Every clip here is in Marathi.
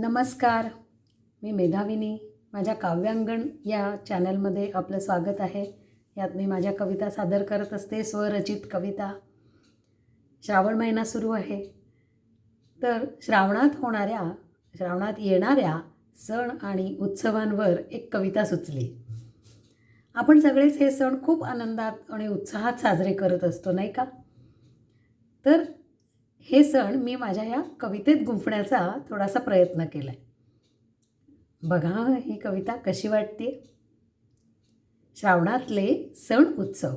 नमस्कार. मी मेधाविनी. माझ्या काव्यांगण या चॅनलमध्ये आपलं स्वागत आहे. यात मी माझ्या कविता सादर करत असते स्वरचित कविता. श्रावण महिना सुरू आहे. तर श्रावणात होणाऱ्या श्रावणात येणाऱ्या सण आणि उत्सवांवर एक कविता सुचली. आपण सगळेच हे सण खूप आनंदात आणि उत्साहात साजरे करत असतो नाही का? तर हे सण मी माझ्या या कवितेत गुंफण्याचा थोडासा प्रयत्न केला आहे बघा ही कविता कशी वाटते श्रावणातले सण उत्सव.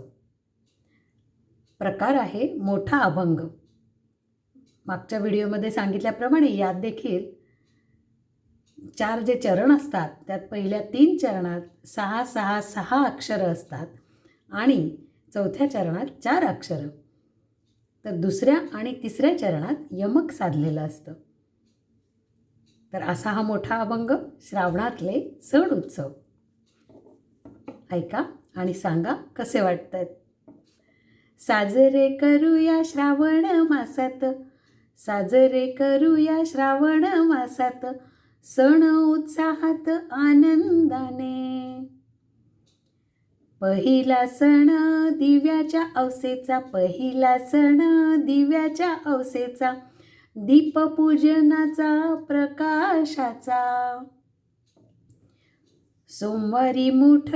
प्रकार आहे मोठा अभंग. मागच्या व्हिडिओमध्ये सांगितल्याप्रमाणे यात देखील चार जे चरण असतात त्यात पहिल्या तीन चरणात सहा सहा सहा अक्षरं असतात आणि चौथ्या चरणात चार अक्षरं. तर दुसऱ्या आणि तिसऱ्या चरणात यमक साधलेलं असतं. तर असा हा मोठा अभंग श्रावणातले सण उत्सव. ऐका आणि सांगा कसे वाटत आहेत साजरे करूया श्रावण मासात साजरे करूया श्रावण मासात सण उत्साहात आनंदाने. पहिला सण दिव्याच्या अवसेचा पहिला सण दिव्याच्या अवसेचा दीपपूजनाचा प्रकाशाचा. सोमवारी मुठ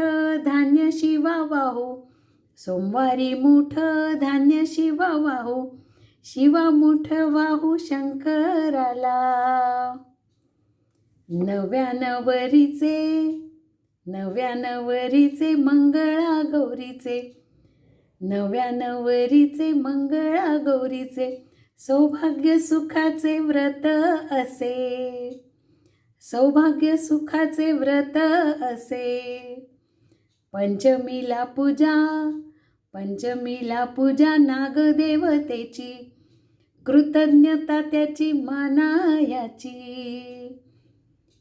धान्य शिवा वाहू सोमवारी मुठ धान्य शिवा वाहू शिवा मुठ वाहू शंकराला. नव्या नवरीचे नव्या नवरीचे मंगळा गौरीचे. नव्या नवरीचे मंगळा गौरीचे. सौभाग्य सुखाचे व्रत असे. सौभाग्य सुखाचे व्रत असे. पंचमीला पूजा पंचमीला पूजा नागदेवतेची. कृतज्ञता त्याची मानायाची.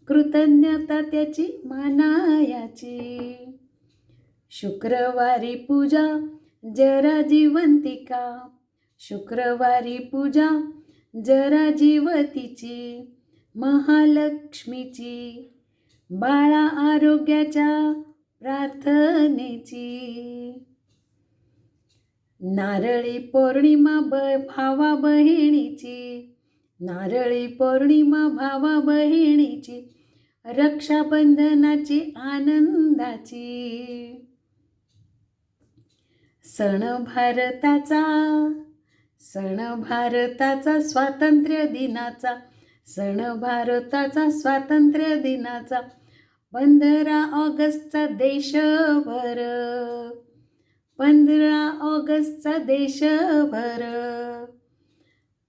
कृतज्ञता त्याची मानायाची. शुक्रवारी पूजा जरा जिवंतिका. शुक्रवारी पूजा जरा जीवतीची महालक्ष्मीची. बाळा आरोग्याच्या प्रार्थनेची. नारळी पौर्णिमा ब भावा बहिणीची. नारळी पौर्णिमा भावा बहिणीची रक्षाबंधनाची आनंदाची. सण भारताचा सण भारताचा स्वातंत्र्य दिनाचा सण भारताचा स्वातंत्र्य दिनाचा पंधरा ऑगस्टचा देशभर. पंधरा ऑगस्टचा देशभर.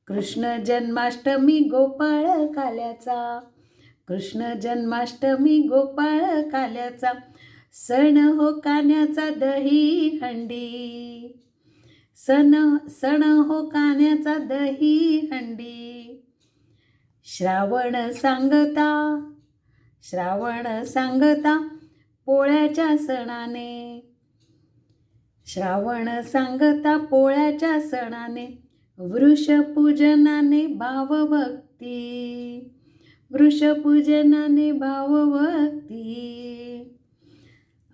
कृष्ण जन्माष्टमी गोपाळ काल्याचा. कृष्ण जन्माष्टमी गोपाळ काल्याचा. सण हो कान्याचा दही हंडी. सण सण हो कान्याचा दही हंडी. श्रावण सांगता श्रावण सांगता पोळ्याच्या सणाने. श्रावण सांगता पोळ्याच्या सणाने. वृषपूजनाने भावभक्ती. वृषपूजनाने भावभक्ती.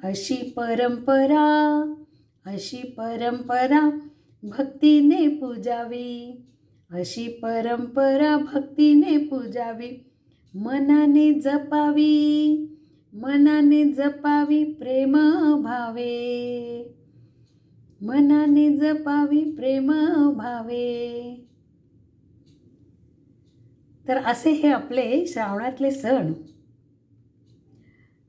अशी परंपरा अशी परंपरा भक्तीने पूजावी. अशी परंपरा भक्तीने पूजावी. मनाने जपावी. मनाने जपावी प्रेम भावे. मनाने जपावी प्रेम भावे. तर असे हे आपले श्रावणातले सण.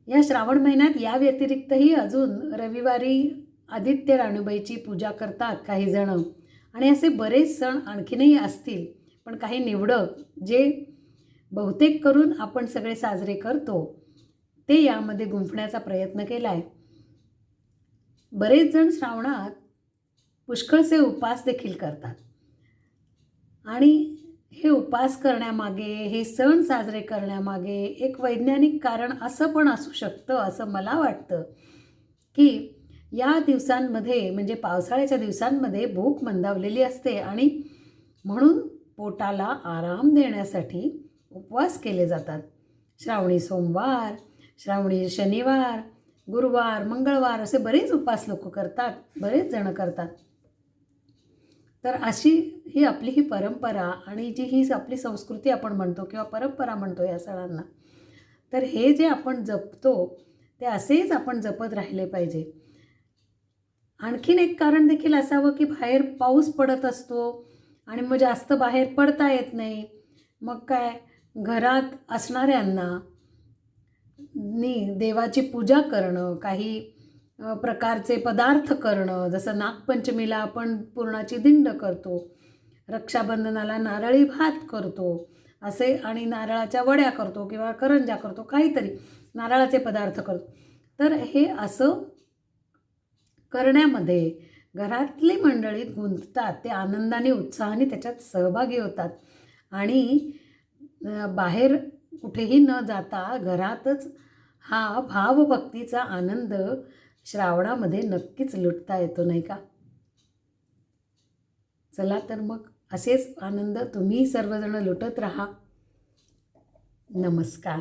या श्रावण महिन्यात या व्यतिरिक्तही अजून रविवारी आदित्य राणूबाईची पूजा करतात काही जण. आणि असे बरेच सण आणखीनही असतील पण काही निवडक जे बहुतेक करून आपण सगळे साजरे करतो ते यामध्ये गुंफण्याचा प्रयत्न केला आहे बरेच जण श्रावणात पुष्कळचे उपास देखील करतात. आणि हे उपास करण्यामागे हे सण साजरे करण्यामागे एक वैज्ञानिक कारण असं पण असू शकतं असं मला वाटतं की या दिवसांमध्ये म्हणजे पावसाळ्याच्या दिवसांमध्ये भूक मंदावलेली असते आणि म्हणून पोटाला आराम देण्यासाठी उपवास केले जातात. श्रावणी सोमवार श्रावणी शनिवार गुरुवार मंगळवार असे बरेच उपवास लोक करतात बरेच जण करतात. तर अशी ही आपली ही परंपरा आणि जी ही आपली संस्कृती आपण म्हणतो किंवा परंपरा म्हणतो या सणांना तर हे जे आपण जपतो ते असेच आपण जपत राहिले पाहिजे. आणखीन एक कारण देखील असावं की बाहेर पाऊस पडत असतो आणि मग जास्त बाहेर पडता येत नाही. मग काय? घरात असणाऱ्यांना नी देवाची पूजा करणं काही प्रकारचे पदार्थ करणं जसं नागपंचमीला आपण पुरणाची दिंड करतो रक्षाबंधनाला नारळी भात करतो असे आणि नारळाच्या वड्या करतो किंवा करंजा करतो काहीतरी नारळाचे पदार्थ करतो. तर हे असं करण्यामध्ये घरातली मंडळी गुंततात ते आनंदाने उत्साहाने त्याच्यात सहभागी होतात. आणि बाहेर कुठेही न जाता घरातच हा भावभक्तीचा आनंद श्रावणामध्ये नक्कीच लुटता येतो नाही का? चला तर मग असेच आनंद तुम्ही सर्वजण लुटत राहा. नमस्कार.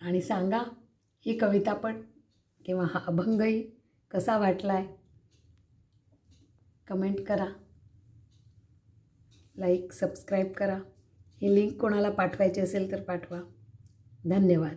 आणि सांगा ही कविता पण किंवा हा अभंगही कसा वाटला आहे कमेंट करा. लाईक सबस्क्राईब करा. ही लिंक कोणाला पाठवायची असेल तर पाठवा. धन्यवाद.